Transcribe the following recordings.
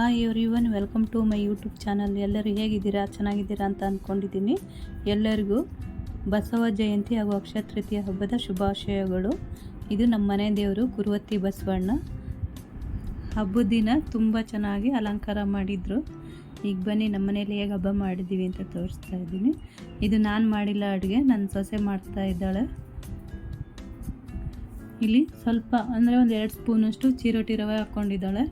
Hi every welcome to my YouTube channel ಎಲ್ಲರೂ ಹೇಗಿದ್ದೀರಾ? ಚೆನ್ನಾಗಿದ್ದೀರಾ ಅಂತ ಅಂದ್ಕೊಂಡಿದ್ದೀನಿ ಎಲ್ಲರಿಗೂ ಬಸವ ಜಯಂತಿ ಹಾಗೂ ಅಕ್ಷಯ ತೃತೀಯ ಹಬ್ಬದ ಶುಭಾಶಯಗಳು. ಇದು ನಮ್ಮ ಮನೆ ದೇವರು ಕುರುವತ್ತಿ ಬಸವಣ್ಣ. ಹಬ್ಬದ ದಿನ ತುಂಬ ಚೆನ್ನಾಗಿ ಅಲಂಕಾರ ಮಾಡಿದರು. ಈಗ ಬನ್ನಿ, ನಮ್ಮ ಮನೇಲಿ ಹೇಗೆ ಹಬ್ಬ ಮಾಡಿದ್ದೀವಿ ಅಂತ ತೋರಿಸ್ತಾ ಇದ್ದೀನಿ. ಇದು ನಾನು ಮಾಡಿಲ್ಲ ಅಡುಗೆ ನನ್ನ ಸೊಸೆ ಮಾಡ್ತಾ ಇದ್ದಾಳೆ. ಇಲ್ಲಿ ಸ್ವಲ್ಪ, ಅಂದರೆ ಒಂದು ಎರಡು ಸ್ಪೂನಷ್ಟು ಚಿರೋಟಿ ರವೆ ಹಾಕ್ಕೊಂಡಿದ್ದಾಳೆ.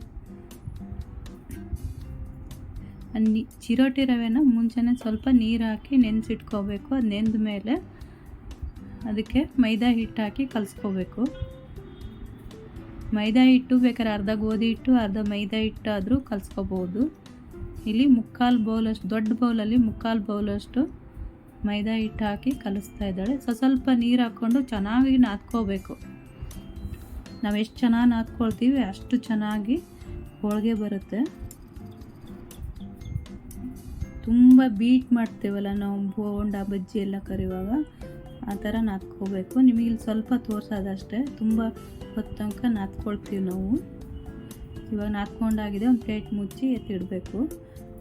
ನೀ ಚಿರೋಟಿ ರವೆನ ಮುಂಚೆನೇ ಸ್ವಲ್ಪ ನೀರು ಹಾಕಿ ನೆನೆಸಿಟ್ಕೋಬೇಕು. ಅದು ನೆಂದ ಮೇಲೆ ಅದಕ್ಕೆ ಮೈದಾ ಹಿಟ್ಟು ಹಾಕಿ ಕಲಿಸ್ಕೋಬೇಕು. ಮೈದಾ ಹಿಟ್ಟು ಬೇಕಾದ್ರೆ ಅರ್ಧ ಗೋಧಿ ಹಿಟ್ಟು, ಅರ್ಧ ಮೈದಾ ಹಿಟ್ಟು ಆದರೂ ಕಲಿಸ್ಕೋಬೋದು. ಇಲ್ಲಿ ಮುಕ್ಕಾಲು ಬೌಲಷ್ಟು, ದೊಡ್ಡ ಬೌಲಲ್ಲಿ ಮುಕ್ಕಾಲು ಬೌಲಷ್ಟು ಮೈದಾ ಹಿಟ್ಟು ಹಾಕಿ ಕಲಿಸ್ತಾ ಇದ್ದಾಳೆ. ಸೊ ಸ್ವಲ್ಪ ನೀರು ಹಾಕ್ಕೊಂಡು ಚೆನ್ನಾಗಿ ನಾದ್ಕೋಬೇಕು. ನಾವು ಎಷ್ಟು ಚೆನ್ನಾಗಿ ನಾದ್ಕೊಳ್ತೀವಿ ಅಷ್ಟು ಚೆನ್ನಾಗಿ ಹೋಳಿಗೆ ಬರುತ್ತೆ. ತುಂಬ ಬೀಟ್ ಮಾಡ್ತೇವಲ್ಲ ನಾವು, ಬೋಂಡ, ಬಜ್ಜಿ ಎಲ್ಲ ಕರೆಯುವಾಗ, ಆ ಥರ ನಾದ್ಕೋಬೇಕು. ನಿಮಗೆ ಇಲ್ಲಿ ಸ್ವಲ್ಪ ತೋರಿಸೋದಷ್ಟೇ, ತುಂಬ ಹೊತ್ತು ತನಕ ನಾದ್ಕೊಳ್ತೀವಿ ನಾವು. ಇವಾಗ ನಾದ್ಕೊಂಡಾಗಿದೆ, ಒಂದು ಪ್ಲೇಟ್ ಮುಚ್ಚಿ ಎತ್ತಿಡಬೇಕು.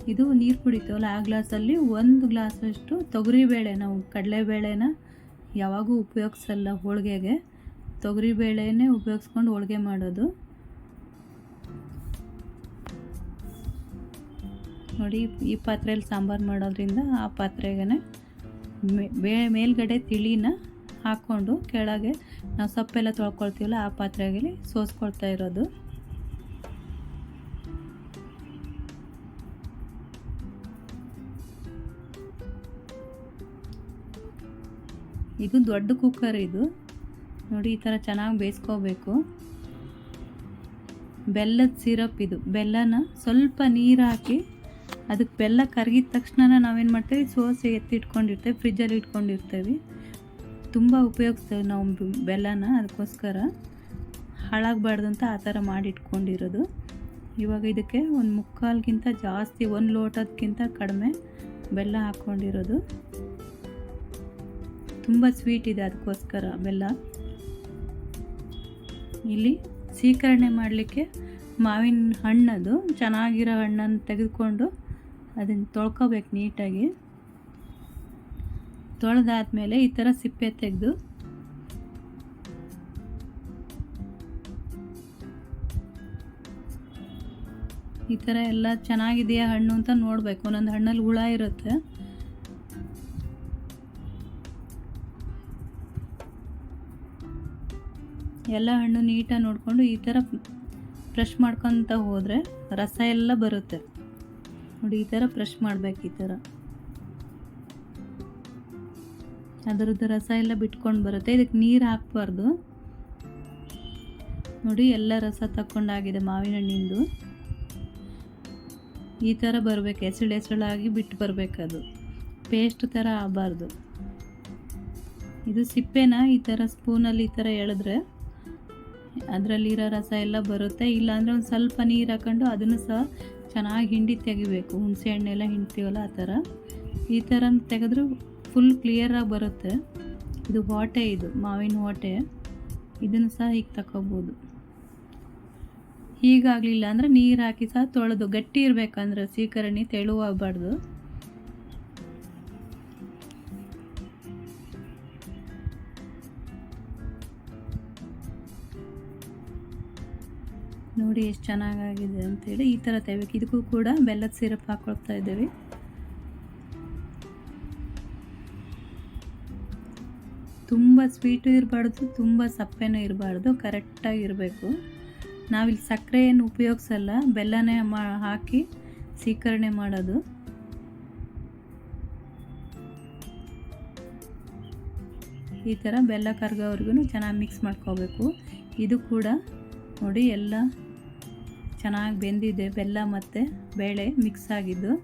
ಇದು ನೀರು ಕುಡಿತೀವಲ್ಲ, ಆ ಗ್ಲಾಸಲ್ಲಿ ಒಂದು ಗ್ಲಾಸಷ್ಟು ತೊಗರಿಬೇಳೆ, ನಾವು ಕಡಲೆಬೇಳೆನ ಯಾವಾಗೂ ಉಪಯೋಗಿಸಲ್ಲ ಹೋಳಿಗೆಗೆ. ತೊಗರಿಬೇಳೆನೇ ಉಪಯೋಗಿಸ್ಕೊಂಡು ಹೋಳಿಗೆ ಮಾಡೋದು. ನೋಡಿ, ಈ ಪಾತ್ರೆಯಲ್ಲಿ ಸಾಂಬಾರು ಮಾಡೋದ್ರಿಂದ ಆ ಪಾತ್ರೆಗೆ ಮೇ ಮೇಲ್ಗಡೆ ತಿಳಿನ ಹಾಕ್ಕೊಂಡು ಕೆಳಗೆ ನಾವು ಸೊಪ್ಪೆಲ್ಲ ತೊಳ್ಕೊಳ್ತೀವಲ್ಲ, ಆ ಪಾತ್ರೆಗೆ ಸೋಸ್ಕೊಳ್ತಾ ಇರೋದು. ಇದು ದೊಡ್ಡ ಕುಕ್ಕರ್ ಇದು. ನೋಡಿ, ಈ ಥರ ಚೆನ್ನಾಗಿ ಬೇಯಿಸ್ಕೋಬೇಕು. ಬೆಲ್ಲದ ಸಿರಪ್ ಇದು. ಬೆಲ್ಲನ ಸ್ವಲ್ಪ ನೀರು ಹಾಕಿ ಅದಕ್ಕೆ ಬೆಲ್ಲ ಕರಗಿದ ತಕ್ಷಣ ನಾವೇನು ಮಾಡ್ತೇವೆ? ಸೋಸೆ ಎತ್ತಿಟ್ಕೊಂಡಿರ್ತೇವೆ, ಫ್ರಿಜ್ಜಲ್ಲಿ ಇಟ್ಕೊಂಡಿರ್ತೇವೆ. ತುಂಬ ಉಪಯೋಗಿಸ್ತೇವೆ ನಾವು ಬೆಲ್ಲನ, ಅದಕ್ಕೋಸ್ಕರ. ಹಾಳಾಗಬಾರ್ದು ಅಂತ ಆ ಥರ ಮಾಡಿ ಇಟ್ಕೊಂಡಿರೋದು ಇವಾಗ ಇದಕ್ಕೆ ಒಂದು ಮುಕ್ಕಾಲ್ಗಿಂತ ಜಾಸ್ತಿ, ಒಂದು ಲೋಟದಕ್ಕಿಂತ ಕಡಿಮೆ ಬೆಲ್ಲ ಹಾಕ್ಕೊಂಡಿರೋದು. ತುಂಬ ಸ್ವೀಟ್ ಇದೆ ಅದಕ್ಕೋಸ್ಕರ ಬೆಲ್ಲ. ಇಲ್ಲಿ ಸೀಕರಣೆ ಮಾಡಲಿಕ್ಕೆ ಮಾವಿನ ಹಣ್ಣದು, ಚೆನ್ನಾಗಿರೋ ಹಣ್ಣನ್ನು ತೆಗೆದುಕೊಂಡು ಅದನ್ನು ತೊಳ್ಕೊಬೇಕು ನೀಟಾಗಿ. ತೊಳೆದಾದ್ಮೇಲೆ ಈ ಥರ ಸಿಪ್ಪೆ ತೆಗೆದು ಈ ಥರ ಎಲ್ಲ ಚೆನ್ನಾಗಿದೆಯಾ ಹಣ್ಣು ಅಂತ ನೋಡಬೇಕು. ಒಂದೊಂದು ಹಣ್ಣಲ್ಲಿ ಹುಳ ಇರುತ್ತೆ. ಎಲ್ಲ ಹಣ್ಣು ನೀಟಾಗಿ ನೋಡಿಕೊಂಡು ಈ ಥರ ಫ್ರೆಶ್ ಮಾಡ್ಕೊತ ಹೋದರೆ ರಸ ಎಲ್ಲ ಬರುತ್ತೆ. ನೋಡಿ, ಈ ಥರ ಫ್ರೆಶ್ ಮಾಡಬೇಕು, ಈ ಥರ ಅದರದ್ದು ರಸ ಎಲ್ಲ ಬಿಟ್ಕೊಂಡು ಬರುತ್ತೆ. ಇದಕ್ಕೆ ನೀರು ಹಾಕ್ಬಾರ್ದು. ನೋಡಿ, ಎಲ್ಲ ರಸ ತಕ್ಕೊಂಡಾಗಿದೆ ಮಾವಿನ ಹಣ್ಣಿಂದು ಈ ಥರ ಬರಬೇಕು, ಎಸಳು ಎಸಳಾಗಿ ಬಿಟ್ಟು ಬರಬೇಕದು. ಪೇಸ್ಟ್ ಥರ ಆಗಬಾರ್ದು. ಇದು ಸಿಪ್ಪೆನ ಈ ಥರ ಸ್ಪೂನಲ್ಲಿ ಈ ಥರ ಎಳೆದ್ರೆ ಅದರಲ್ಲಿರೋ ರಸ ಎಲ್ಲ ಬರುತ್ತೆ. ಇಲ್ಲಾಂದರೆ ಒಂದು ಸ್ವಲ್ಪ ನೀರು ಹಾಕೊಂಡು ಅದನ್ನು ಸಹ ಚೆನ್ನಾಗಿ ಹಿಂಡಿ ತೆಗಿಬೇಕು. ಹುಣಸೆ ಹಣ್ಣೆಲ್ಲ ಹಿಂಡ್ತೀವಲ್ಲ ಆ ಥರ. ಈ ಥರ ತೆಗೆದ್ರು ಫುಲ್ ಕ್ಲಿಯರಾಗಿ ಬರುತ್ತೆ. ಇದು ಹೊಟ್ಟೆ ಇದು, ಮಾವಿನ ಹೊಟ್ಟೆ ಇದನ್ನು ಸಹ ಹೀಗೆ ತಗೋಬೋದು ಹೀಗಾಗಲಿಲ್ಲ ಅಂದರೆ ನೀರು ಹಾಕಿ ಸಹ ತೊಳೆದು ಗಟ್ಟಿ ಇರಬೇಕಂದ್ರೆ ಸೀಕರಣಿ ತೆಳುವಾಗಬಾರ್ದು. ನೋಡಿ ಎಷ್ಟು ಚೆನ್ನಾಗಾಗಿದೆ ಅಂತೇಳಿ ಈ ಥರ ತೆಗಿಬೇಕು ಇದಕ್ಕೂ ಕೂಡ ಬೆಲ್ಲದ ಸಿರಪ್ ಹಾಕೊಳ್ತಾ ಇದ್ದೀವಿ. ತುಂಬ ಸ್ವೀಟು ಇರಬಾರ್ದು, ತುಂಬ ಸಪ್ಪೆನೂ ಇರಬಾರ್ದು, ಕರೆಕ್ಟಾಗಿ ಇರಬೇಕು. ನಾವಿಲ್ಲಿ ಸಕ್ಕರೆ ಏನು ಉಪಯೋಗಿಸಲ್ಲ, ಬೆಲ್ಲನೇ ಮಾ, ಹಾಕಿ ಸೀಕರಣೆ ಮಾಡೋದು. ಈ ಥರ ಬೆಲ್ಲ ಕರ್ಗೋವರೆಗೂ ಚೆನ್ನಾಗಿ ಮಿಕ್ಸ್ ಮಾಡ್ಕೋಬೇಕು. ಇದು ಕೂಡ ನೋಡಿ ಎಲ್ಲ ಚೆನ್ನಾಗಿ ಬೆಂದಿದೆ ಬೆಲ್ಲ ಮತ್ತು ಬೇಳೆ ಮಿಕ್ಸ್ ಆಗಿದ್ದು.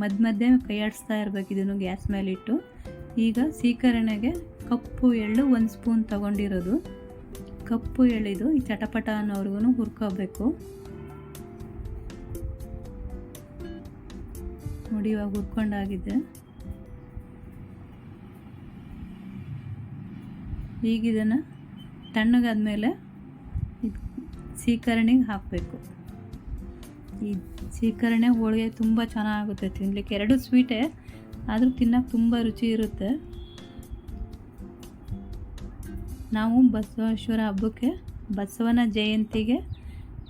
ಮಧ್ಯ ಮಧ್ಯೆ ಕೈಯಾಡಿಸ್ತಾ ಇರಬೇಕು ಇದನ್ನು ಗ್ಯಾಸ್ ಮೇಲಿಟ್ಟು. ಈಗ ಸೀಕರಣೆಗೆ ಕಪ್ಪು ಎಳ್ಳು ಒಂದು ಸ್ಪೂನ್ ತಗೊಂಡಿರೋದು. ಕಪ್ಪು ಎಳ್ಳಿದು ಈ ಚಟಪಟ ಅನ್ನೋರ್ಗು ಹುರ್ಕೋಬೇಕು. ನೋಡಿ ಇವಾಗ ಹುರ್ಕೊಂಡಾಗಿದೆ. ಈಗ ಇದನ್ನು ತಣ್ಣಗಾದ್ಮೇಲೆ ಇದು ಸೀಕರಣಿಗೆ ಹಾಕಬೇಕು. ಈ ಸೀಕರಣೆ ಹೋಳಿಗೆ ತುಂಬ ಚೆನ್ನಾಗುತ್ತೆ ತಿನ್ನಲಿಕ್ಕೆ ಎರಡು ಸ್ವೀಟೇ ಆದರೂ ತಿನ್ನೋಕೆ ತುಂಬ ರುಚಿ ಇರುತ್ತೆ. ನಾವು ಬಸವೇಶ್ವರ ಹಬ್ಬಕ್ಕೆ, ಬಸವನ ಜಯಂತಿಗೆ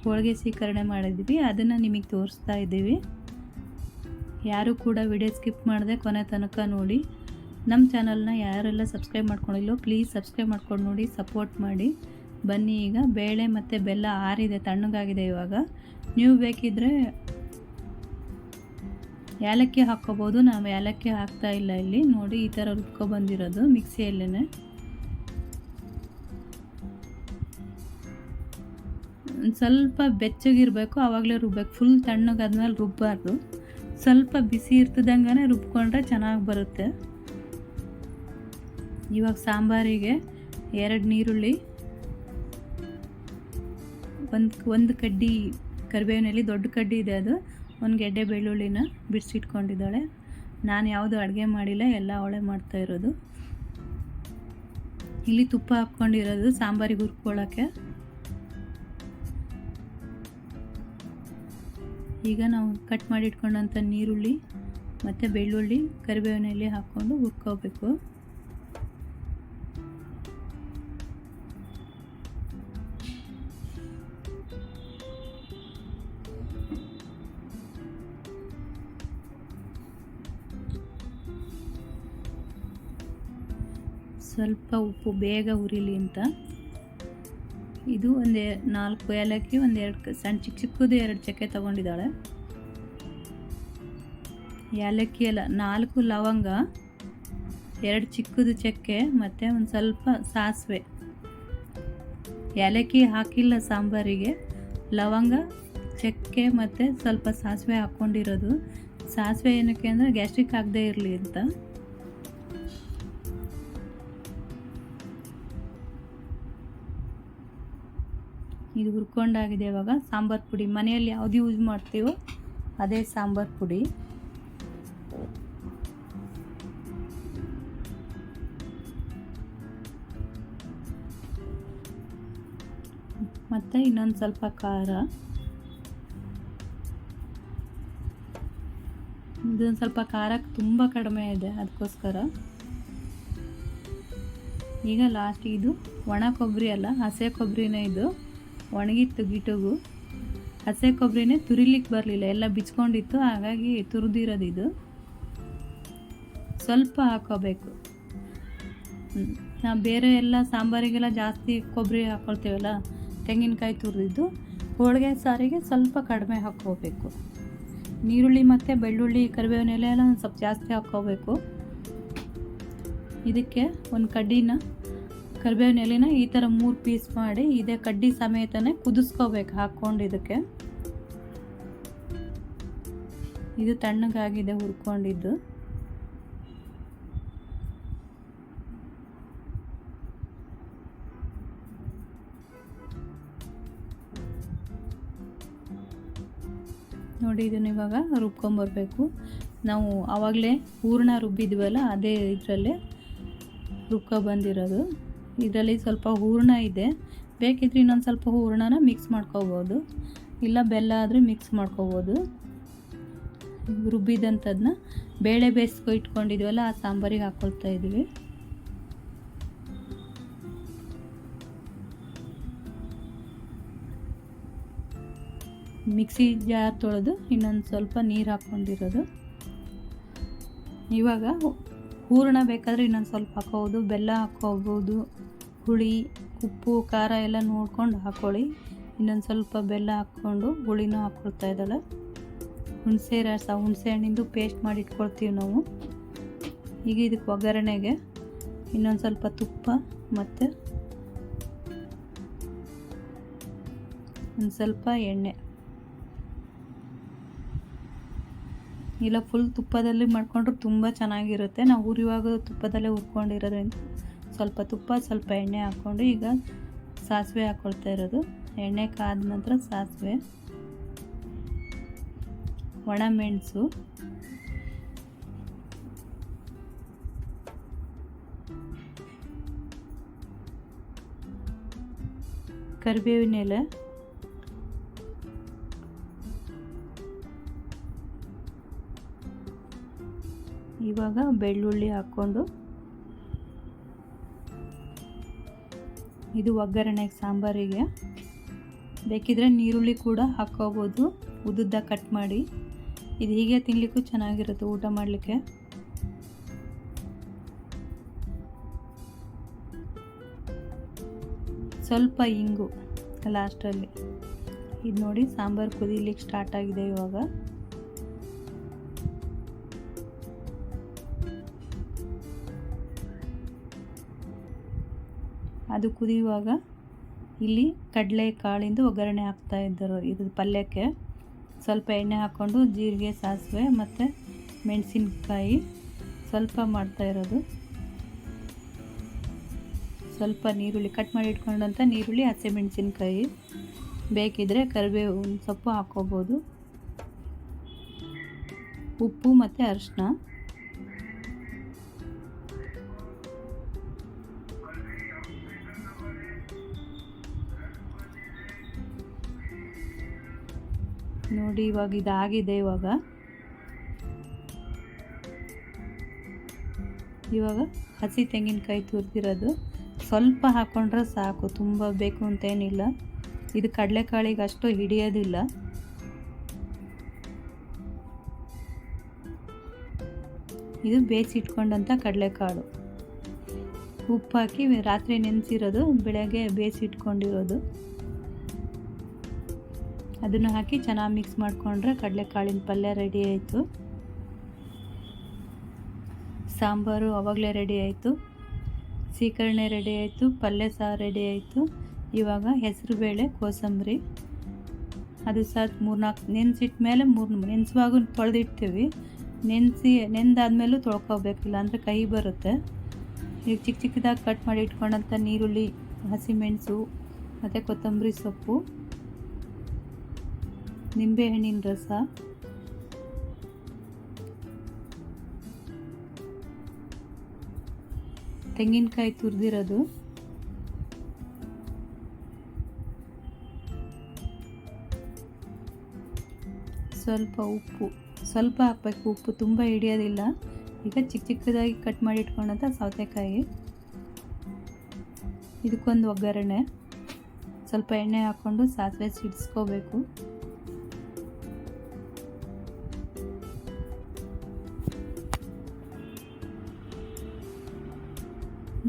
ಹೋಳಿಗೆ ಸೀಕರಣೆ ಮಾಡಿದ್ವಿ. ಅದನ್ನು ನಿಮಗೆ ತೋರಿಸ್ತಾ ಇದ್ದೀವಿ. ಯಾರು ಕೂಡ ವಿಡಿಯೋ ಸ್ಕಿಪ್ ಮಾಡದೆ ಕೊನೆ ತನಕ ನೋಡಿ. ನಮ್ಮ ಚಾನಲ್ನ ಯಾರೆಲ್ಲ ಸಬ್ಸ್ಕ್ರೈಬ್ ಮಾಡ್ಕೊಂಡಿಲ್ಲೋ ಪ್ಲೀಸ್ ಸಬ್ಸ್ಕ್ರೈಬ್ ಮಾಡ್ಕೊಂಡು ನೋಡಿ ಸಪೋರ್ಟ್ ಮಾಡಿ. ಬನ್ನಿ ಈಗ. ಬೇಳೆ ಮತ್ತು ಬೆಲ್ಲ ಆರಿದೆ, ತಣ್ಣಗಾಗಿದೆ ಇವಾಗ. ನೀವು ಬೇಕಿದ್ದರೆ ಏಲಕ್ಕಿ ಹಾಕ್ಕೋಬೋದು. ನಾವು ಏಲಕ್ಕಿ ಹಾಕ್ತಾ ಇಲ್ಲ ಇಲ್ಲಿ. ನೋಡಿ, ಈ ಥರ ರುಬ್ಕೊ ಬಂದಿರೋದು ಮಿಕ್ಸಿಯಲ್ಲೇ ಒಂದು ಸ್ವಲ್ಪ ಬೆಚ್ಚಗಿರಬೇಕು, ಆವಾಗಲೇ ರುಬ್ಬೇಕು. ಫುಲ್ ತಣ್ಣಗಾದ್ಮೇಲೆ ರುಬ್ಬಾರ್ದು. ಸ್ವಲ್ಪ ಬಿಸಿ ಇರ್ತದಂಗೆ ರುಬ್ಕೊಂಡ್ರೆ ಚೆನ್ನಾಗಿ ಬರುತ್ತೆ. ಇವಾಗ ಸಾಂಬಾರಿಗೆ ಎರಡು ನೀರುಳ್ಳಿ ಒಂದು ಒಂದು ಕಡ್ಡಿ ಕರಿಬೇವಿನಲ್ಲಿ ದೊಡ್ಡ ಕಡ್ಡಿ ಇದೆ ಅದು. ಒಂದು ಗೆಡ್ಡೆ ಬೆಳ್ಳುಳ್ಳಿನ ಬಿಡಿಸಿಟ್ಕೊಂಡಿದ್ದಾಳೆ ನಾನು ಯಾವುದು ಅಡುಗೆ ಮಾಡಿಲ್ಲ, ಎಲ್ಲ ಅವಳೆ ಮಾಡ್ತಾ ಇರೋದು. ಇಲ್ಲಿ ತುಪ್ಪ ಹಾಕ್ಕೊಂಡಿರೋದು ಸಾಂಬಾರಿಗೆ ಹುರ್ಕೊಳ್ಳೋಕ್ಕೆ. ಈಗ ನಾವು ಕಟ್ ಮಾಡಿಟ್ಕೊಂಡಂಥ ನೀರುಳ್ಳಿ ಮತ್ತು ಬೆಳ್ಳುಳ್ಳಿ ಕರಿಬೇವಿನಲ್ಲಿ ಹಾಕ್ಕೊಂಡು ಹುರ್ಕೋಬೇಕು. ಸ್ವಲ್ಪ ಉಪ್ಪು, ಬೇಗ ಉರಿಲಿ ಅಂತ. ಇದು ಒಂದು ನಾಲ್ಕು ಏಲಕ್ಕಿ, ಒಂದು ಎರಡು ಸಣ್ಣ ಚಿಕ್ಕ ಚಿಕ್ಕದು ಎರಡು ಚಕ್ಕೆ ತೊಗೊಂಡಿದ್ದಾಳೆ. ಏಲಕ್ಕಿ ಎಲ್ಲ ನಾಲ್ಕು ಲವಂಗ, ಎರಡು ಚಿಕ್ಕದು ಚಕ್ಕೆ, ಮತ್ತು ಒಂದು ಸ್ವಲ್ಪ ಸಾಸಿವೆ. ಏಲಕ್ಕಿ ಹಾಕಿಲ್ಲ ಸಾಂಬಾರಿಗೆ, ಲವಂಗ, ಚಕ್ಕೆ ಮತ್ತು ಸ್ವಲ್ಪ ಸಾಸಿವೆ ಹಾಕ್ಕೊಂಡಿರೋದು ಸಾಸಿವೆ ಏನಕ್ಕೆ ಅಂದರೆ ಗ್ಯಾಸ್ಟ್ರಿಕ್ ಆಗದೇ ಇರಲಿ ಅಂತ. ಇದು ಹುರ್ಕೊಂಡಾಗಿದೆ ಇವಾಗ. ಸಾಂಬಾರು ಪುಡಿ. ಮನೆಯಲ್ಲಿ ಯಾವುದು ಯೂಸ್ ಮಾಡ್ತೀವೋ ಅದೇ ಸಾಂಬಾರು ಪುಡಿ. ಮತ್ತು ಇನ್ನೊಂದು ಸ್ವಲ್ಪ ಖಾರ. ಇದೊಂದು ಸ್ವಲ್ಪ ಖಾರ ತುಂಬ ಕಡಿಮೆ ಇದೆ ಅದಕ್ಕೋಸ್ಕರ. ಈಗ ಲಾಸ್ಟ್ ಇದು ಒಣ ಕೊಬ್ಬರಿ ಅಲ್ಲ, ಹಸೆ ಕೊಬ್ಬರಿನೇ ಇದು. ಒಣಗಿತ್ತು ಗಿಟ್ಟುಗು ಹಸೆ ಕೊಬ್ಬರಿನೇ ತುರಿಲಿಕ್ಕೆ ಬರಲಿಲ್ಲ, ಎಲ್ಲ ಬಿಚ್ಕೊಂಡಿತ್ತು, ಹಾಗಾಗಿ ತುರಿದಿರೋದು ಇದು. ಸ್ವಲ್ಪ ಹಾಕೋಬೇಕು. ನಾವು ಬೇರೆ ಎಲ್ಲ ಸಾಂಬಾರಿಗೆಲ್ಲ ಜಾಸ್ತಿ ಕೊಬ್ಬರಿ ಹಾಕ್ಕೊಳ್ತೀವಲ್ಲ ತೆಂಗಿನಕಾಯಿ ತುರಿದಿದ್ದು, ಹೋಳಿಗೆ ಸಾರಿಗೆ ಸ್ವಲ್ಪ ಕಡಿಮೆ ಹಾಕ್ಕೋಬೇಕು. ನೀರುಳ್ಳಿ ಮತ್ತು ಬೆಳ್ಳುಳ್ಳಿ, ಕರಿಬೇವಿನ ಎಲೆ ಎಲ್ಲ ಸ್ವಲ್ಪ ಜಾಸ್ತಿ ಹಾಕ್ಕೋಬೇಕು. ಇದಕ್ಕೆ ಒಂದು ಕಡ್ಡಿನ ಕರಿಬೇವಿನ ಎಲೆನ ಈ ಥರ ಮೂರು ಪೀಸ್ ಮಾಡಿ ಇದೇ ಕಡ್ಡಿ ಸಮೇತನೇ ಕುದಿಸ್ಕೋಬೇಕು ಹಾಕ್ಕೊಂಡು ಇದಕ್ಕೆ. ಇದು ತಣ್ಣಗಾಗಿದೆ ಹುರ್ಕೊಂಡಿದ್ದು. ನೋಡಿ ಇದನ್ನ ಇವಾಗ ರುಬ್ಕೊಂಬರ್ಬೇಕು. ನಾವು ಆವಾಗಲೇ ಹೂರ್ಣ ರುಬ್ಬಿದ್ವಲ್ಲ ಅದೇ ಇದರಲ್ಲೇ ರುಬ್ಕೊ ಬಂದಿರೋದು. ಇದರಲ್ಲಿ ಸ್ವಲ್ಪ ಹೂರ್ಣ ಇದೆ. ಬೇಕಿದ್ರೆ ಇನ್ನೊಂದು ಸ್ವಲ್ಪ ಹೂರ್ಣನ ಮಿಕ್ಸ್ ಮಾಡ್ಕೋಬೋದು. ಇಲ್ಲ ಬೆಲ್ಲ ಆದರೂ ಮಿಕ್ಸ್ ಮಾಡ್ಕೋಬೋದು. ರುಬ್ಬಿದಂಥದನ್ನ ಬೇಳೆ ಬೇಯಿಸ್ಕೊ ಇಟ್ಕೊಂಡಿದ್ವಲ್ಲ, ಆ ಸಾಂಬಾರಿಗೆ ಹಾಕ್ಕೊಳ್ತಾ ಇದ್ವಿ. ಮಿಕ್ಸಿ ಜಾರ್ ತೊಳೆದು ಇನ್ನೊಂದು ಸ್ವಲ್ಪ ನೀರು ಹಾಕ್ಕೊಂಡಿರೋದು. ಇವಾಗ ಹೂರಣ ಬೇಕಾದರೆ ಇನ್ನೊಂದು ಸ್ವಲ್ಪ ಹಾಕೋಬೋದು ಬೆಲ್ಲ ಹಾಕ್ಕೋಬೋದು. ಹುಳಿ, ಉಪ್ಪು, ಖಾರ ಎಲ್ಲ ನೋಡ್ಕೊಂಡು ಹಾಕ್ಕೊಳ್ಳಿ ಇನ್ನೊಂದು ಸ್ವಲ್ಪ ಬೆಲ್ಲ ಹಾಕ್ಕೊಂಡು ಹುಳಿನೂ ಹಾಕ್ಕೊಳ್ತಾ ಇದ್ದಾಳೆ. ಹುಣಸೆ ರಸ ಹುಣಸೆ ಹಣ್ಣಿಂದು ಪೇಸ್ಟ್ ಮಾಡಿ ಇಟ್ಕೊಳ್ತೀವಿ ನಾವು. ಈಗ ಇದಕ್ಕೆ ಒಗ್ಗರಣೆಗೆ ಇನ್ನೊಂದು ಸ್ವಲ್ಪ ತುಪ್ಪ ಮತ್ತು ಒಂದು ಸ್ವಲ್ಪ ಎಣ್ಣೆ. ಇಲ್ಲ ಫುಲ್ ತುಪ್ಪದಲ್ಲಿ ಮಾಡಿಕೊಂಡ್ರೆ ತುಂಬ ಚೆನ್ನಾಗಿರುತ್ತೆ. ನಾವು ಹುರಿಯುವಾಗ ತುಪ್ಪದಲ್ಲೇ ಹುರ್ಕೊಂಡಿರೋದ್ರಿಂದ. ಸ್ವಲ್ಪ ತುಪ್ಪ, ಸ್ವಲ್ಪ ಎಣ್ಣೆ ಹಾಕ್ಕೊಂಡು ಈಗ ಸಾಸಿವೆ ಹಾಕ್ಕೊಳ್ತಾ ಇರೋದು. ಎಣ್ಣೆ ಕಾದ ನಂತರ ಸಾಸಿವೆ, ಒಣ ಮೆಣಸು, ಕರಿಬೇವಿನ ಎಲೆ, ಇವಾಗ ಬೆಳ್ಳುಳ್ಳಿ ಹಾಕ್ಕೊಂಡು ಇದು ಒಗ್ಗರಣೆಗೆ ಸಾಂಬಾರಿಗೆ. ಬೇಕಿದ್ರೆ ನೀರುಳ್ಳಿ ಕೂಡ ಹಾಕ್ಕೋಬೋದು. ಉದ್ದುದ್ದ ಕಟ್ ಮಾಡಿ. ಇದು ಹೀಗೆ ತಿನ್ನಲಿಕ್ಕೂ ಚೆನ್ನಾಗಿರುತ್ತೆ ಊಟ ಮಾಡಲಿಕ್ಕೆ. ಸ್ವಲ್ಪ ಇಂಗು ಲಾಸ್ಟಲ್ಲಿ. ಇದು ನೋಡಿ ಸಾಂಬಾರು ಕುದಿಲಿಕ್ಕೆ ಸ್ಟಾರ್ಟ್ ಆಗಿದೆ ಇವಾಗ. ಅದು ಕುದಿಯುವಾಗ ಇಲ್ಲಿ ಕಡಲೆ ಕಾಳಿಂದ ಒಗ್ಗರಣೆ ಹಾಕ್ತಾ ಇದ್ದರು. ಇದು ಪಲ್ಯಕ್ಕೆ ಸ್ವಲ್ಪ ಎಣ್ಣೆ ಹಾಕ್ಕೊಂಡು ಜೀರಿಗೆ, ಸಾಸಿವೆ ಮತ್ತು ಮೆಣಸಿನ್ಕಾಯಿ ಸ್ವಲ್ಪ ಮಾಡ್ತಾ ಇರೋದು. ಸ್ವಲ್ಪ ನೀರುಳ್ಳಿ, ಕಟ್ ಮಾಡಿ ಇಟ್ಕೊಂಡಂಥ ನೀರುಳ್ಳಿ ಹಸಿಮೆಣಸಿನ್ಕಾಯಿ ಬೇಕಿದ್ದರೆ ಕರಿಬೇವು ಸೊಪ್ಪು ಹಾಕ್ಕೋಬೋದು. ಉಪ್ಪು ಮತ್ತು ಅರಿಶಿನ ನೋಡಿ ಇವಾಗ ಇದಾಗಿದೆ ಇವಾಗ. ಇವಾಗ ಹಸಿ ತೆಂಗಿನಕಾಯಿ ತುರ್ತಿರೋದು ಸ್ವಲ್ಪ ಹಾಕ್ಕೊಂಡ್ರೆ ಸಾಕು, ತುಂಬ ಬೇಕು ಅಂತೇನಿಲ್ಲ. ಇದು ಕಡಲೆಕಾಳಿಗೆ ಅಷ್ಟು ಹಿಡಿಯೋದಿಲ್ಲ. ಇದು ಬೇಯಿಸಿಟ್ಕೊಂಡಂಥ ಕಡಲೆಕಾಳು. ಉಪ್ಪು ಹಾಕಿ ರಾತ್ರಿ ನೆನೆಸಿರೋದು, ಬೆಳಗ್ಗೆ ಬೇಯಿಸಿಟ್ಕೊಂಡಿರೋದು ಅದನ್ನು ಹಾಕಿ ಚೆನ್ನಾಗಿ ಮಿಕ್ಸ್ ಮಾಡಿಕೊಂಡ್ರೆ ಕಡಲೆಕಾಳಿನ ಪಲ್ಯ ರೆಡಿ ಆಯಿತು. ಸಾಂಬಾರು ಅವಾಗಲೇ ರೆಡಿ ಆಯಿತು. ಸೀಕರಣೆ ರೆಡಿ ಆಯಿತು. ಪಲ್ಯ ಸಹ ರೆಡಿ ಆಯಿತು. ಇವಾಗ ಹೆಸರುಬೇಳೆ ಕೋಸಂಬರಿ. ಅದು ಸಹ ಮೂರ್ನಾಲ್ಕು ನೆನೆಸಿಟ್ಟ ಮೇಲೆ ಮೂರು ನೆನೆಸುವಾಗ ತೊಳೆದಿಡ್ತೀವಿ. ನೆನೆಸಿ, ನೆಂದಾದ್ಮೇಲೂ ತೊಳ್ಕೊಬೇಕಿಲ್ಲ, ಅಂದರೆ ಕಹಿ ಬರುತ್ತೆ. ಈಗ ಚಿಕ್ಕ ಚಿಕ್ಕದಾಗಿ ಕಟ್ ಮಾಡಿ ಇಟ್ಕೊಂಡಂಥ ನೀರುಳ್ಳಿ, ಹಸಿಮೆಣಸು, ಮತ್ತು ಕೊತ್ತಂಬರಿ ಸೊಪ್ಪು. ನಿಂಬೆಹಣ್ಣಿನ ರಸ. ತೆಂಗಿನಕಾಯಿ ತುರಿದಿರೋದು. ಸ್ವಲ್ಪ ಉಪ್ಪು, ಸ್ವಲ್ಪ ಹಾಕ್ಬೇಕು. ಉಪ್ಪು ತುಂಬ ಹಿಡಿಯೋದಿಲ್ಲ. ಈಗ ಚಿಕ್ಕ ಚಿಕ್ಕದಾಗಿ ಕಟ್ ಮಾಡಿ ಇಟ್ಕೊಂಡಂಥ ಸೌತೆಕಾಯಿ. ಇದಕ್ಕೊಂದು ಒಗ್ಗರಣೆ. ಸ್ವಲ್ಪ ಎಣ್ಣೆ ಹಾಕ್ಕೊಂಡು ಸಾಸಿವೆ ಸಿಡಿಸ್ಕೋಬೇಕು.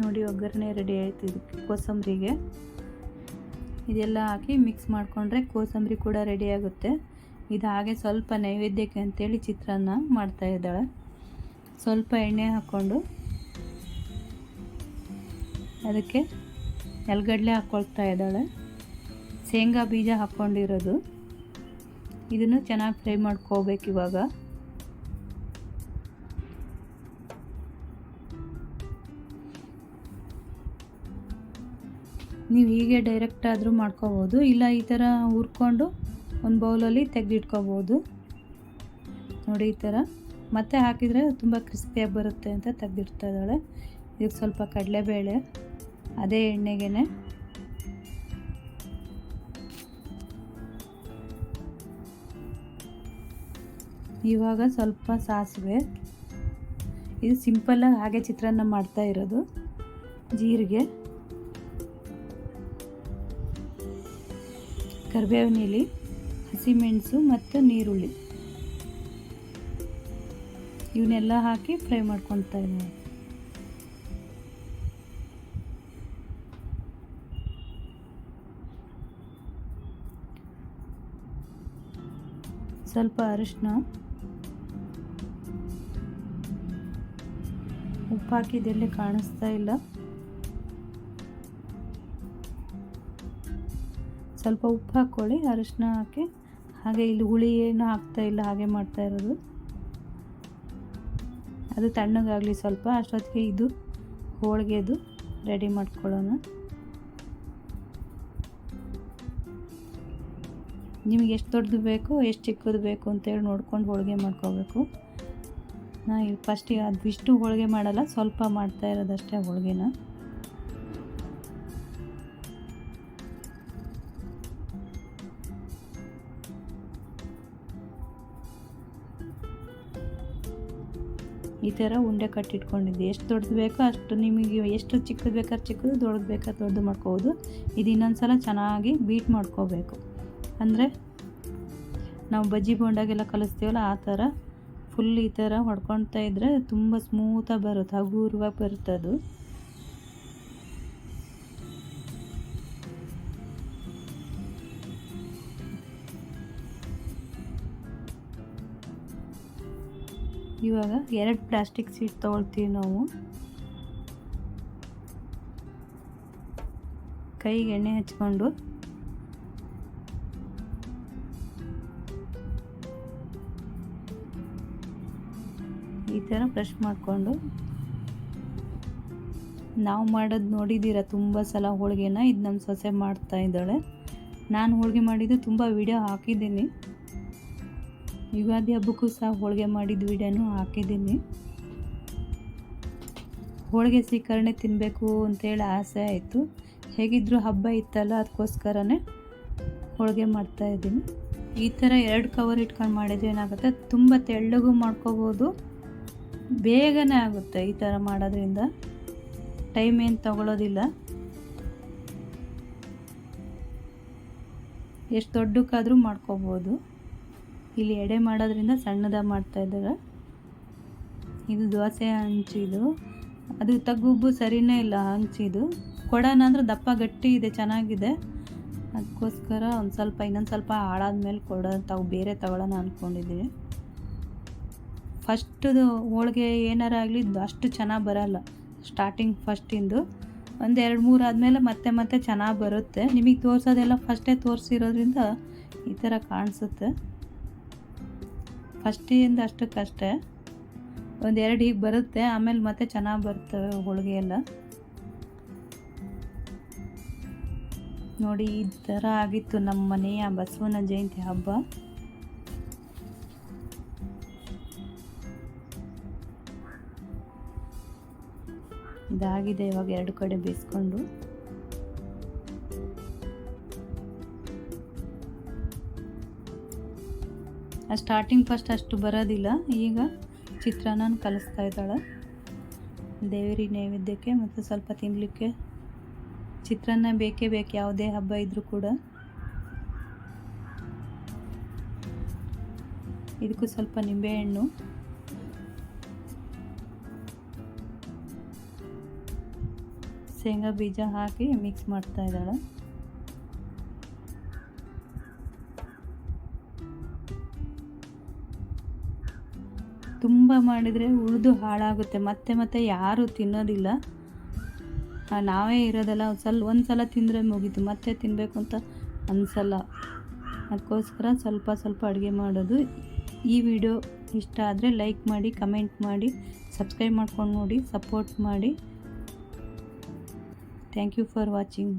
ನೋಡಿ, ಒಗ್ಗರಣೆ ರೆಡಿ ಆಯಿತು ಇದಕ್ಕೆ, ಕೋಸಂಬರಿಗೆ. ಇದೆಲ್ಲ ಹಾಕಿ ಮಿಕ್ಸ್ ಮಾಡಿಕೊಂಡ್ರೆ ಕೋಸಂಬರಿ ಕೂಡ ರೆಡಿ ಆಗುತ್ತೆ. ಇದು ಹಾಗೆ ಸ್ವಲ್ಪ ನೈವೇದ್ಯಕ್ಕೆ ಅಂತೇಳಿ ಚಿತ್ರಾನ್ನ ಮಾಡ್ತಾ ಇದ್ದಾಳೆ. ಸ್ವಲ್ಪ ಎಣ್ಣೆ ಹಾಕ್ಕೊಂಡು ಅದಕ್ಕೆ ಎಲ್ಗಡ್ಲೆ ಹಾಕ್ಕೊಳ್ತಾ ಇದ್ದಾಳೆ. ಶೇಂಗಾ ಬೀಜ ಹಾಕ್ಕೊಂಡಿರೋದು. ಇದನ್ನು ಚೆನ್ನಾಗಿ ಫ್ರೈ ಮಾಡ್ಕೋಬೇಕು ಇವಾಗ. ನೀವು ಹೀಗೆ ಡೈರೆಕ್ಟ್ ಆದರೂ ಮಾಡ್ಕೋಬೋದು. ಇಲ್ಲ ಈ ಥರ ಹುರ್ಕೊಂಡು ಒಂದು ಬೌಲಲ್ಲಿ ತೆಗೆದಿಟ್ಕೋಬೋದು. ನೋಡಿ ಈ ಥರ ಮತ್ತೆ ಹಾಕಿದರೆ ತುಂಬ ಕ್ರಿಸ್ಪಿಯಾಗಿ ಬರುತ್ತೆ ಅಂತ ತೆಗೆದಿಡ್ತಾ ಇದ್ದಾಳೆ. ಇದಕ್ಕೆ ಸ್ವಲ್ಪ ಕಡಲೆಬೇಳೆ, ಅದೇ ಎಣ್ಣೆಗೆ ಇವಾಗ ಸ್ವಲ್ಪ ಸಾಸಿವೆ. ಇದು ಸಿಂಪಲ್ಲಾಗಿ ಹಾಗೆ ಚಿತ್ರಾನ್ನ ಮಾಡ್ತಾ ಇರೋದು. ಜೀರಿಗೆ. ಕರಿಬೇವಿನ ಎಲೆ ಹಸಿಮೆಣಸು ಮತ್ತು ನೀರುಳ್ಳಿ. ಇವನ್ನೆಲ್ಲ ಹಾಕಿ ಫ್ರೈ ಮಾಡ್ಕೊತಾ ಇದ್ದೀನಿ. ಸ್ವಲ್ಪ ಅರಿಶಿನ ಉಪ್ಪು ಹಾಕಿದ್ದೆಲ್ಲಿ ಕಾಣಿಸ್ತಾ ಇಲ್ಲ. ಸ್ವಲ್ಪ ಉಪ್ಪು ಹಾಕ್ಕೊಳ್ಳಿ ಅರಿಶಿನ ಹಾಕಿ. ಹಾಗೆ ಇಲ್ಲಿ ಹುಳಿ ಏನು ಹಾಕ್ತಾ ಇಲ್ಲ, ಹಾಗೆ ಮಾಡ್ತಾ ಇರೋದು. ಅದು ತಣ್ಣಗಾಗಲಿ ಸ್ವಲ್ಪ, ಅಷ್ಟೊತ್ತಿಗೆ ಇದು ಹೋಳಿಗೆದು ರೆಡಿ ಮಾಡ್ಕೊಳ್ಳೋಣ. ನಿಮಗೆ ಎಷ್ಟು ದೊಡ್ಡದು ಬೇಕು, ಎಷ್ಟು ಚಿಕ್ಕದು ಬೇಕು ಅಂತೇಳಿ ನೋಡ್ಕೊಂಡು ಹೋಳಿಗೆ ಮಾಡ್ಕೋಬೇಕು ನಾ ಫಸ್ಟಿಗೆ ಅದು ಇಷ್ಟು ಹೋಳಿಗೆ ಮಾಡಲ್ಲ, ಸ್ವಲ್ಪ ಮಾಡ್ತಾ ಇರೋದಷ್ಟೇ ಹೋಳಿಗೆನ. ಈ ಥರ ಉಂಡೆ ಕಟ್ಟಿಟ್ಕೊಂಡಿದ್ದೆ. ಎಷ್ಟು ದೊಡ್ಡದು ಬೇಕೋ ಅಷ್ಟು ನಿಮಗೆ ಎಷ್ಟು ಚಿಕ್ಕದು ಬೇಕಾದ್ರೆ ಚಿಕ್ಕದು, ದೊಡ್ಡದು ಬೇಕಾದ್ರೆ ದೊಡ್ಡದು ಮಾಡ್ಕೋಬೋದು. ಇದು ಇನ್ನೊಂದು ಸಲ ಚೆನ್ನಾಗಿ ಬೀಟ್ ಮಾಡ್ಕೋಬೇಕು. ಅಂದರೆ ನಾವು ಬಜ್ಜಿ ಬೋಂಡಾಗೆಲ್ಲ ಕಲಿಸ್ತೀವಲ್ಲ, ಆ ಥರ ಫುಲ್ ಈ ಥರ ಹೊಡ್ಕೊಳ್ತಾ ಇದ್ದರೆ ತುಂಬ ಸ್ಮೂತಾಗಿ ಬರುತ್ತೆ, ಹಗುರವಾಗಿ ಬರುತ್ತೆ ಅದು. ಇವಾಗ ಎರಡು ಪ್ಲಾಸ್ಟಿಕ್ ಸೀಟ್ ತೊಗೊಳ್ತೀವಿ ನಾವು. ಕೈಗೆ ಎಣ್ಣೆ ಹಚ್ಕೊಂಡು. ಈ ಥರ ಬ್ರಷ್ ಮಾಡಿಕೊಂಡು. ನಾವು ಮಾಡೋದು ನೋಡಿದ್ದೀರ ತುಂಬ ಸಲ ಹೋಳಿಗೆನ ಇದು ನಮ್ಮ ಸೊಸೆ ಮಾಡ್ತಾ ಇದ್ದಾಳೆ. ನಾನು ಹೋಳಿಗೆ ಮಾಡಿದ್ದು ತುಂಬ ವಿಡಿಯೋ ಹಾಕಿದ್ದೀನಿ. ಯುಗಾದಿ ಹಬ್ಬಕ್ಕೂ ಸಹ ಹೋಳಿಗೆ ಮಾಡಿದ ವಿಡಿಯೋನೂ ಹಾಕಿದ್ದೀನಿ. ಹೋಳಿಗೆ ಸೀಕರಣೆ ತಿನ್ನಬೇಕು ಅಂತೇಳಿ ಆಸೆ ಆಯಿತು. ಹೇಗಿದ್ದರೂ ಹಬ್ಬ ಇತ್ತಲ್ಲ, ಅದಕ್ಕೋಸ್ಕರನೇ ಹೋಳಿಗೆ ಮಾಡ್ತಾಯಿದ್ದೀನಿ ಈ ಥರ ಎರಡು ಕವರ್ ಇಟ್ಕೊಂಡು ಮಾಡಿದ್ರೆ ಏನಾಗುತ್ತೆ? ತುಂಬ ತೆಳ್ಳಗೂ ಮಾಡ್ಕೋಬೋದು. ಬೇಗನೆ ಆಗುತ್ತೆ ಈ ಥರ ಮಾಡೋದ್ರಿಂದ. ಟೈಮ್ ಏನು ತಗೊಳ್ಳೋದಿಲ್ಲ ಎಷ್ಟು ದೊಡ್ಡಕ್ಕಾದರೂ ಮಾಡ್ಕೋಬೋದು. ಇಲ್ಲಿ ಎಡೆ ಮಾಡೋದ್ರಿಂದ ಸಣ್ಣದಾಗಿ ಮಾಡ್ತಾ ಇದ್ದಾರೆ. ಇದು ದೋಸೆ ಹಂಚಿದು ಅದು ತಗ್ಗುಬ್ಬು ಸರಿನೇ ಇಲ್ಲ ಹಂಚಿದು ಕೊಡೋಣ ಅಂದರೆ ದಪ್ಪ ಗಟ್ಟಿ ಇದೆ, ಚೆನ್ನಾಗಿದೆ. ಅದಕ್ಕೋಸ್ಕರ ಒಂದು ಸ್ವಲ್ಪ, ಇನ್ನೊಂದು ಸ್ವಲ್ಪ ಹಾಳಾದ್ಮೇಲೆ ಕೊಡೋ ತಾವು ಬೇರೆ ತಗೊಳ್ಳೋಣ ಅಂದ್ಕೊಂಡಿದ್ದೀವಿ ಫಸ್ಟದು ಹೋಳಿಗೆ ಏನಾರ ಆಗಲಿ ಅಷ್ಟು ಚೆನ್ನಾಗಿ ಬರಲ್ಲ. ಸ್ಟಾರ್ಟಿಂಗ್ ಫಸ್ಟಿಂದು ಒಂದು ಎರಡು ಮೂರು ಆದಮೇಲೆ ಮತ್ತೆ ಮತ್ತೆ ಚೆನ್ನಾಗಿ ಬರುತ್ತೆ. ನಿಮಗೆ ತೋರಿಸೋದೆಲ್ಲ ಫಸ್ಟೇ ತೋರಿಸಿರೋದ್ರಿಂದ ಈ ಥರ ಕಾಣಿಸುತ್ತೆ. ಫಸ್ಟಿಂದ ಅಷ್ಟಕ್ಕಷ್ಟೇ ಒಂದು ಎರಡು ಹೀಗೆ ಬರುತ್ತೆ, ಆಮೇಲೆ ಮತ್ತೆ ಚೆನ್ನಾಗಿ ಬರ್ತವೆ ಹೋಳಿಗೆ ಎಲ್ಲ. ನೋಡಿ, ಈ ಥರ ಆಗಿತ್ತು ನಮ್ಮ ಮನೆಯ ಬಸವನ ಜಯಂತಿ ಹಬ್ಬ. ಇದಾಗಿದೆ ಇವಾಗ ಎರಡು ಕಡೆ ಬೇಯಿಸ್ಕೊಂಡು. ಸ್ಟಾರ್ಟಿಂಗ್ ಫಸ್ಟ್ ಅಷ್ಟು ಬರೋದಿಲ್ಲ. ಈಗ ಚಿತ್ರಾನ್ನ ಕಲಿಸ್ತಾ ಇದ್ದಾಳೆ. ದೇವರಿ ನೈವೇದ್ಯಕ್ಕೆ ಮತ್ತು ಸ್ವಲ್ಪ ತಿನ್ನಲಿಕ್ಕೆ ಚಿತ್ರಾನ್ನ ಬೇಕೇ ಬೇಕು, ಯಾವುದೇ ಹಬ್ಬ ಇದ್ದರೂ ಕೂಡ. ಇದಕ್ಕೂ ಸ್ವಲ್ಪ ನಿಂಬೆಹಣ್ಣು ಶೇಂಗಾ ಬೀಜ ಹಾಕಿ ಮಿಕ್ಸ್ ಮಾಡ್ತಾ ಇದ್ದಾಳೆ. ತುಂಬ ಮಾಡಿದರೆ ಉಳಿದು ಹಾಳಾಗುತ್ತೆ. ಮತ್ತೆ ಮತ್ತೆ ಯಾರೂ ತಿನ್ನೋದಿಲ್ಲ. ನಾವೇ ಇರೋದಲ್ಲ ಸ್ವಲ್ಪ ಒಂದು ಸಲ ತಿಂದರೆ ಮುಗೀತು. ಮತ್ತೆ ತಿನ್ನಬೇಕು ಅಂತ ಅನಿಸಲ್ಲ. ಅದಕ್ಕೋಸ್ಕರ ಸ್ವಲ್ಪ ಸ್ವಲ್ಪ ಅಡುಗೆ ಮಾಡೋದು. ಈ ವಿಡಿಯೋ ಇಷ್ಟ ಆದರೆ ಲೈಕ್ ಮಾಡಿ, ಕಮೆಂಟ್ ಮಾಡಿ, ಸಬ್ಸ್ಕ್ರೈಬ್ ಮಾಡ್ಕೊಂಡು ನೋಡಿ, ಸಪೋರ್ಟ್ ಮಾಡಿ. Thank you for watching.